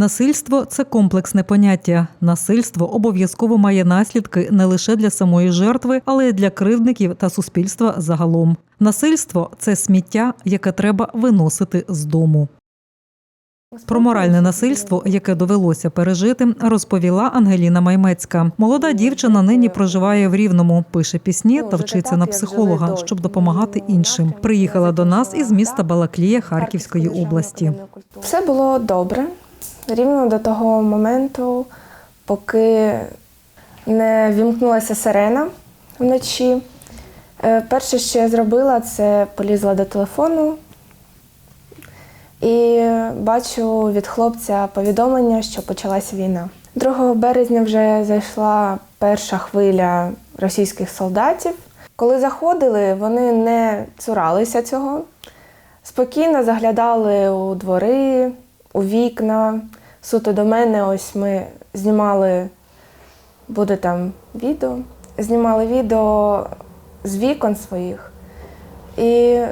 Насильство це комплексне поняття. Насильство обов'язково має наслідки не лише для самої жертви, але й для кривдників та суспільства загалом. Насильство це сміття, яке треба виносити з дому. Про моральне насильство, яке довелося пережити, розповіла Ангеліна Маймецька. Молода дівчина нині проживає в Рівному, пише пісні та вчиться на психолога, щоб допомагати іншим. Приїхала до нас із міста Балаклія Харківської області. Все було добре, рівно до того моменту, поки не вімкнулася сирена вночі. Е, Перше, що я зробила, це полізла до телефону і бачу від хлопця повідомлення, що почалась війна. 2 березня вже зайшла перша хвиля російських солдатів. Коли заходили, вони не цуралися цього. Спокійно заглядали у двори, у вікна. Суто до мене, ось ми знімали, буде там відео, знімали відео з вікон своїх. І е,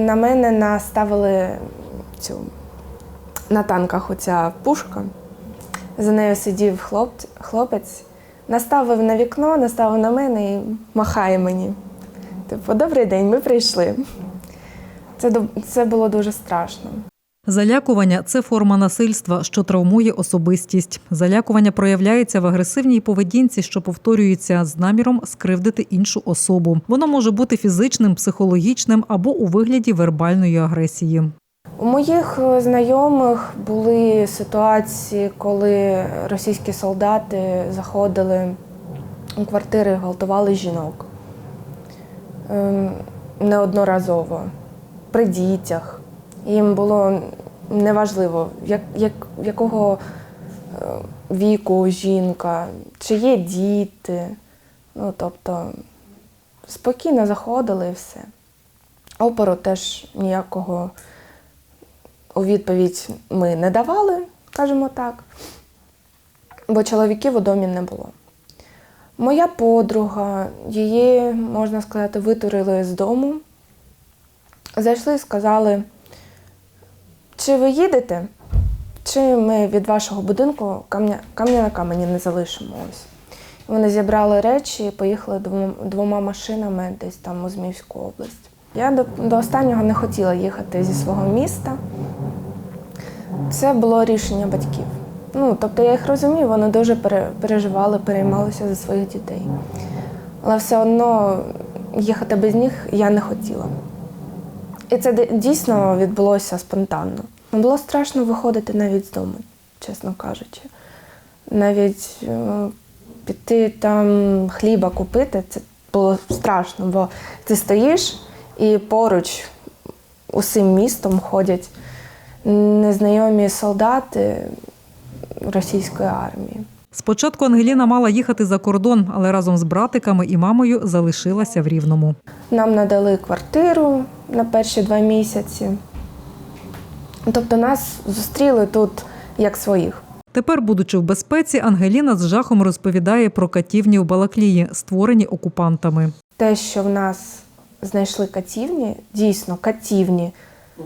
на мене наставили цю на танках оця пушка. За нею сидів хлоп, хлопець, наставив на вікно, наставив на мене і махає мені. Типу, добрий день, ми прийшли. Це, це було дуже страшно. Залякування це форма насильства, що травмує особистість. Залякування проявляється в агресивній поведінці, що повторюється з наміром скривдити іншу особу. Воно може бути фізичним, психологічним або у вигляді вербальної агресії. У моїх е, знайомих були ситуації, коли російські солдати заходили у квартири гвалтували жінок. Ем, Неодноразово, при дітях. Їм було неважливо, як, як, якого е, віку жінка, чи є діти. Ну, тобто спокійно заходили і все. Опору теж ніякого у відповідь ми не давали, скажімо так, бо чоловіків у домі не було. Моя подруга, її, можна сказати, витурили з дому. Зайшли і сказали, чи ви їдете, чи ми від вашого будинку камня, камня на камені не залишимо. Ось. Вони зібрали речі і поїхали двома, машинами десь там у Зміївську область. Я до, до останнього не хотіла їхати зі свого міста. Це було рішення батьків. Ну, тобто я їх розумію, вони дуже переживали, переймалися за своїх дітей. Але все одно їхати без них я не хотіла. І це дійсно відбулося спонтанно. Було страшно виходити навіть з дому, чесно кажучи. Навіть е, піти там хліба купити, це було страшно, бо ти стоїш і поруч усім містом ходять незнайомі солдати російської армії. Спочатку Ангеліна мала їхати за кордон, але разом з братиками і мамою залишилася в Рівному. Нам надали квартиру на перші два місяці. Тобто нас зустріли тут як своїх. Тепер, будучи в безпеці, Ангеліна з жахом розповідає про катівні в Балаклії, створені окупантами. Те, що в нас знайшли катівні, дійсно катівні,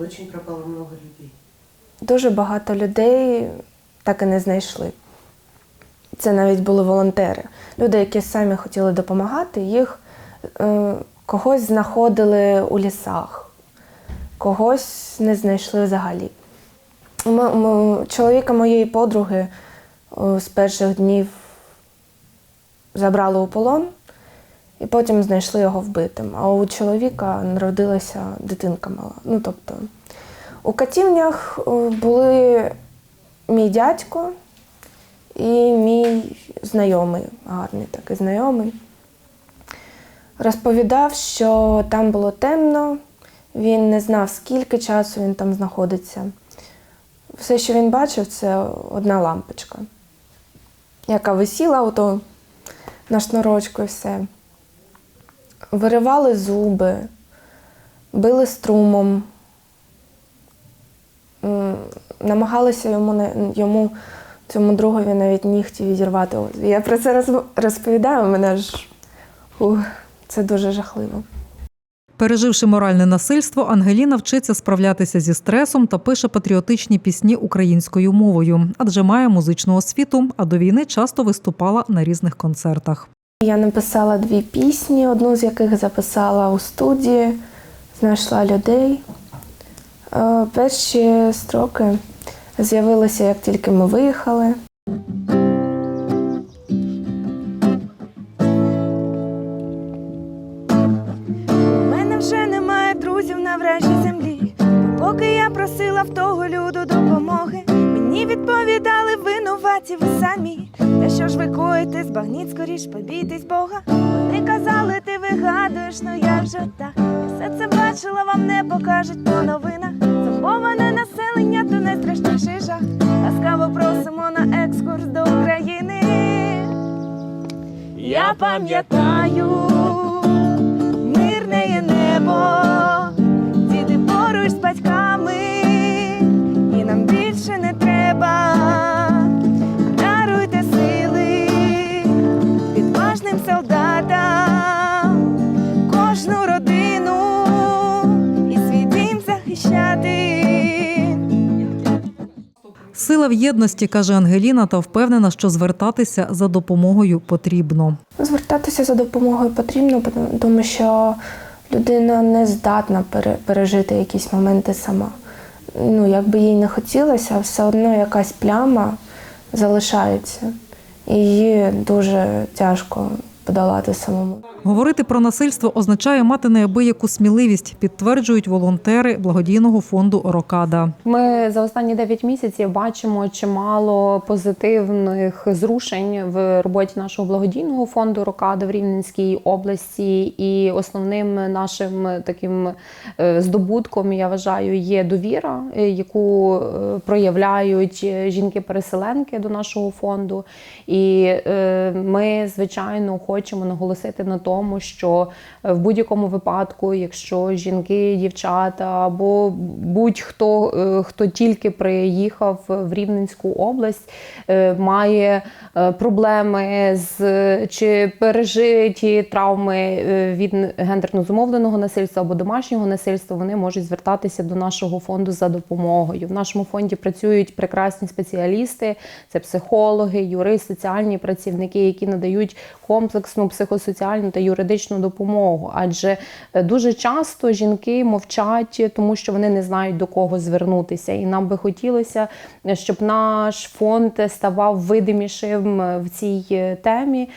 Очень пропало много людей. дуже багато людей так і не знайшли. Це навіть були волонтери. Люди, які самі хотіли допомагати, їх е, когось знаходили у лісах, когось не знайшли взагалі. Чоловіка моєї подруги е, з перших днів забрали у полон і потім знайшли його вбитим. А у чоловіка народилася дитинка мала. Ну, тобто, у катівнях е, були мій дядько і мій знайомий, гарний такий знайомий. Розповідав, що там було темно, він не знав, скільки часу він там знаходиться. Все, що він бачив, це одна лампочка, яка висіла ото на шнурочку і все. Виривали зуби, били струмом, намагалися йому, йому цьому другові навіть нігті відірвати. Я про це роз- розповідаю, мене ж ух, це дуже жахливо. Переживши моральне насильство, Ангеліна вчиться справлятися зі стресом та пише патріотичні пісні українською мовою, адже має музичну освіту, а до війни часто виступала на різних концертах. Я написала дві пісні, одну з яких записала у студії, знайшла людей. Е, Перші строки з'явилися, як тільки ми виїхали. Того люду допомоги, мені відповідали винуваті ви самі. Та що ж ви коїте, збагніть скоріш, побійтесь Бога. Вони казали, ти вигадуєш, ну я вже так. Все це бачила, вам не покажуть по новинах. Зомбоване населення, то найстрашніший жах. Ласкаво просимо на екскурс до України. Я пам'ятаю в єдності, каже Ангеліна, та впевнена, що звертатися за допомогою потрібно. Звертатися за допомогою потрібно, тому що людина не здатна пере- пережити якісь моменти сама. Ну, як би їй не хотілося, все одно якась пляма залишається. Її дуже тяжко подолати самому. Говорити про насильство означає мати неабияку сміливість, підтверджують волонтери благодійного фонду Рокада. Ми за останні 9 місяців бачимо чимало позитивних зрушень в роботі нашого благодійного фонду Рокада в Рівненській області. І основним нашим таким е, здобутком, я вважаю, є довіра, е, яку е, проявляють жінки-переселенки до нашого фонду. І ми, звичайно, хочемо наголосити на тому, що е, в будь-якому випадку, якщо жінки, дівчата або будь-хто, е, хто тільки приїхав в Рівненську область, е, має проблеми з чи пережиті травми від гендерно зумовленого насильства або домашнього насильства, вони можуть звертатися до нашого фонду за допомогою. В нашому фонді працюють прекрасні спеціалісти, це психологи, юристи, соціальні працівники, які надають комплексну психосоціальну та юридичну допомогу. Адже е, дуже часто жінки мовчать, тому що вони не знають до кого звернутися. І нам би хотілося, е, щоб наш фонд ставав видимішим е, в цій темі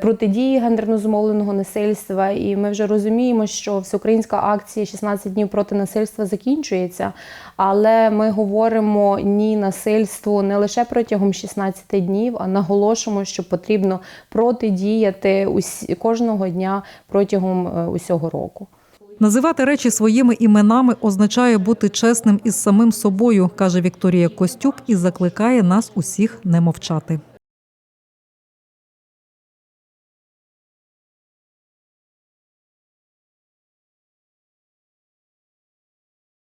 протидії гендерно зумовленого насильства. І ми вже розуміємо, що всеукраїнська акція «16 днів проти насильства закінчується. Але ми говоримо ні насильству не лише протягом 16 днів, а наголошуємо, що потрібно протидіяти усі кожного дня протягом е, усього року. Називати речі своїми іменами означає бути чесним із самим собою, каже Вікторія Костюк, і закликає нас усіх не мовчати.